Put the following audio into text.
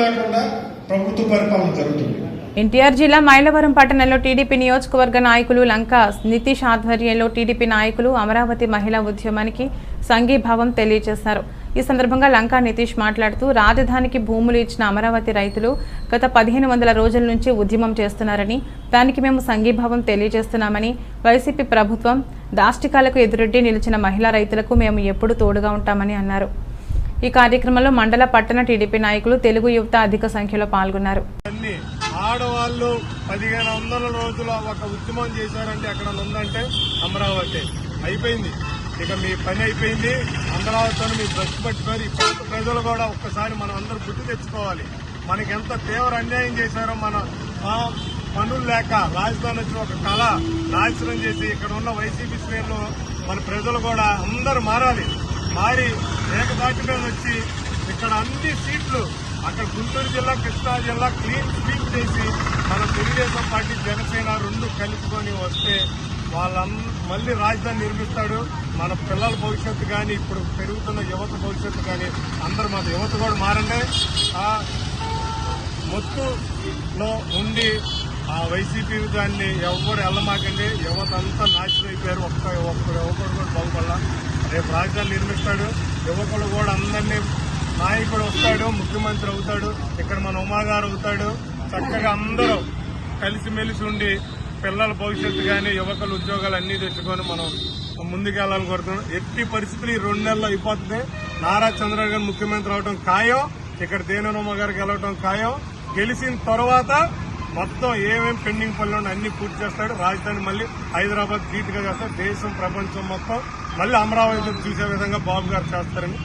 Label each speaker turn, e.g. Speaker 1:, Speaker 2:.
Speaker 1: లేకుండా ప్రభుత్వ పరిపాలన జరుగుతుంది.
Speaker 2: ఎన్టీఆర్ జిల్లా మైలవరం పట్టణంలో టీడీపీ నియోజకవర్గ నాయకులు లంక నితీష్ ఆధ్వర్యంలో టీడీపీ నాయకులు అమరావతి మహిళా ఉద్యమానికి సంఘీభావం తెలియజేశారు. ఈ సందర్భంగా లంకా నితీష్ మాట్లాడుతూ రాజధానికి భూములు ఇచ్చిన అమరావతి రైతులు గత పదిహేను వందల రోజుల నుంచి ఉద్యమం చేస్తున్నారని దానికి మేము సంఘీభావం తెలియజేస్తున్నామని వైసీపీ ప్రభుత్వం దాష్టికాలకు ఎదురెడ్డి నిలిచిన మహిళా రైతులకు మేము ఎప్పుడు తోడుగా ఉంటామని అన్నారు. ఈ కార్యక్రమంలో మండల పట్టణ టీడీపీ నాయకులు తెలుగు యువత అధిక సంఖ్యలో పాల్గొన్నారు.
Speaker 3: ఆడవాళ్ళు పదిహేను వందల రోజుల ఒక ఉద్యమం చేశారంటే అక్కడ ఉందంటే అమరావతి. అయిపోయింది. ఇక మీ పని అయిపోయింది. అమరావతితో మీ బ్రష్ పట్టుకొని ఈ ప్రజలు కూడా ఒక్కసారి మనం అందరూ గుర్తు తెచ్చుకోవాలి. మనకి ఎంత తీవ్ర అన్యాయం చేశారో మన ఆ, పనులు లేక రాజధాని వచ్చి ఒక కళ నాశనం చేసి ఇక్కడ ఉన్న వైసీపీ శ్రేణులు మన ప్రజలు కూడా అందరూ మారాలి. మారి ఏకదాటి మీద వచ్చి ఇక్కడ అన్ని సీట్లు అక్కడ గుంటూరు జిల్లా కృష్ణా జిల్లా క్లీన్ స్వీప్ చేసి మన తెలుగుదేశం పార్టీ జనసేన రెండు కలుపుకొని వస్తే వాళ్ళ మళ్ళీ రాజధాని నిర్మిస్తాడు. మన పిల్లల భవిష్యత్తు కానీ ఇప్పుడు పెరుగుతున్న యువత భవిష్యత్తు కానీ అందరూ మన యువత కూడా మారండి. ఆ మొత్తులో ఉండి ఆ వైసీపీ దాన్ని ఎవ్వరు వెళ్ళమాకండి యువత అంతా నాశనం అయిపోయారు. ఒక్క ఒక్కడు యువకుడు కూడా బాగుపడాల. రేపు రాజధాని నిర్మిస్తాడు. యువకులు కూడా అందరినీ నాయకుడు వస్తాడు ముఖ్యమంత్రి అవుతాడు ఇక్కడ మన ఉమాగారు అవుతాడు. చక్కగా అందరూ కలిసిమెలిసి ఉండి పిల్లల భవిష్యత్తు కానీ యువకుల ఉద్యోగాలు అన్నీ తెచ్చుకొని మనం ముందుకెళ్ళాలని కోరుతున్నాం. ఎట్టి పరిస్థితులు ఈ రెండు నెలలు అయిపోతుంది. నారా చంద్రబాబు గారు ముఖ్యమంత్రి అవడం ఖాయం. ఇక్కడ దేనమ్మ గారు గెలవడం ఖాయం. గెలిచిన తర్వాత మొత్తం ఏమేమి పెండింగ్ పనులు ఉన్నాయో అన్ని పూర్తి చేస్తాడు. రాజధాని మళ్ళీ హైదరాబాద్ ధీటుగా చేస్తాడు. దేశం ప్రపంచం మొత్తం మళ్ళీ అమరావతి చూసే విధంగా బాబు గారు చేస్తారని